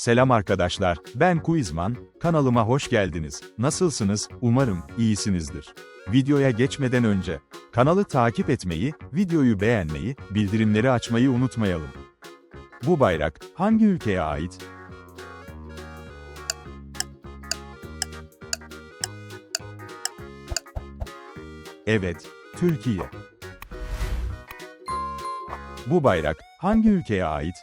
Selam arkadaşlar, ben Quizman, kanalıma hoş geldiniz. Nasılsınız? Umarım iyisinizdir. Videoya geçmeden önce kanalı takip etmeyi, videoyu beğenmeyi, bildirimleri açmayı unutmayalım. Bu bayrak hangi ülkeye ait? Evet, Türkiye. Bu bayrak hangi ülkeye ait?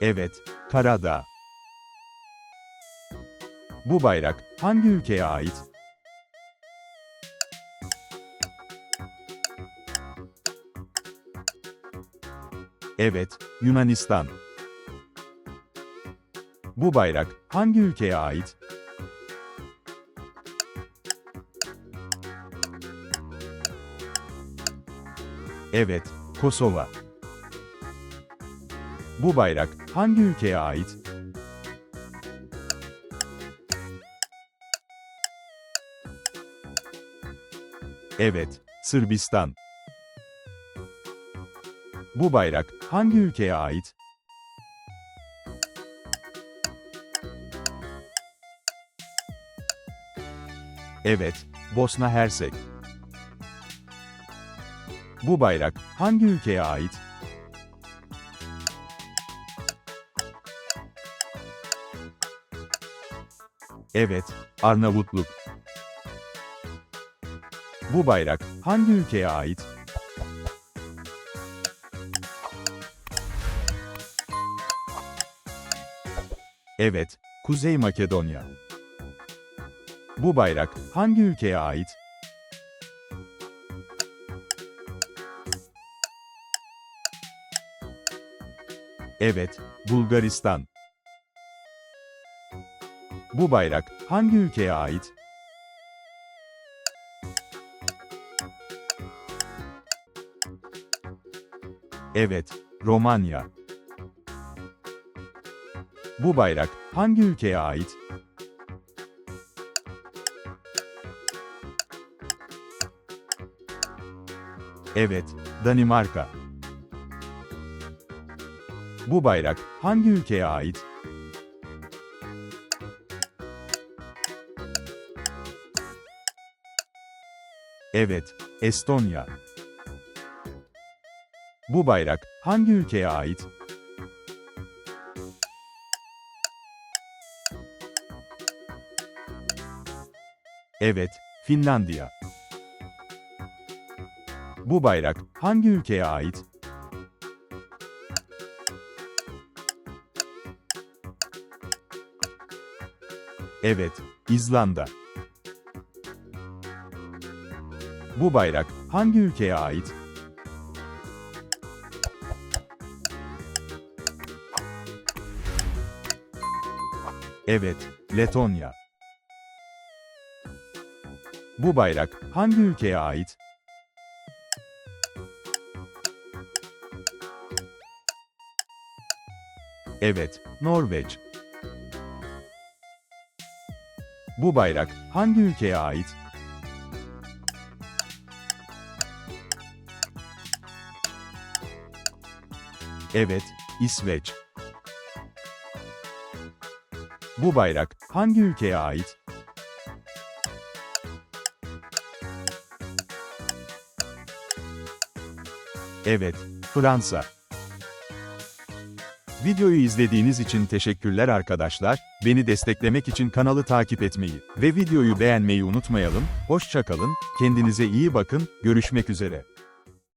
Evet, Karadağ. Bu bayrak hangi ülkeye ait? Evet, Yunanistan. Bu bayrak hangi ülkeye ait? Evet, Kosova. Bu bayrak hangi ülkeye ait? Evet, Sırbistan. Bu bayrak hangi ülkeye ait? Evet, Bosna Hersek. Bu bayrak hangi ülkeye ait? Evet, Arnavutluk. Bu bayrak hangi ülkeye ait? Evet, Kuzey Makedonya. Bu bayrak hangi ülkeye ait? Evet, Bulgaristan. Bu bayrak hangi ülkeye ait? Evet, Romanya. Bu bayrak hangi ülkeye ait? Evet, Danimarka. Bu bayrak hangi ülkeye ait? Evet, Estonya. Bu bayrak hangi ülkeye ait? Evet, Finlandiya. Bu bayrak hangi ülkeye ait? Evet, İzlanda. Bu bayrak hangi ülkeye ait? Evet, Letonya. Bu bayrak hangi ülkeye ait? Evet, Norveç. Bu bayrak hangi ülkeye ait? Evet, İsveç. Bu bayrak hangi ülkeye ait? Evet, Fransa. Videoyu izlediğiniz için teşekkürler arkadaşlar. Beni desteklemek için kanalı takip etmeyi ve videoyu beğenmeyi unutmayalım. Hoşça kalın, kendinize iyi bakın, görüşmek üzere.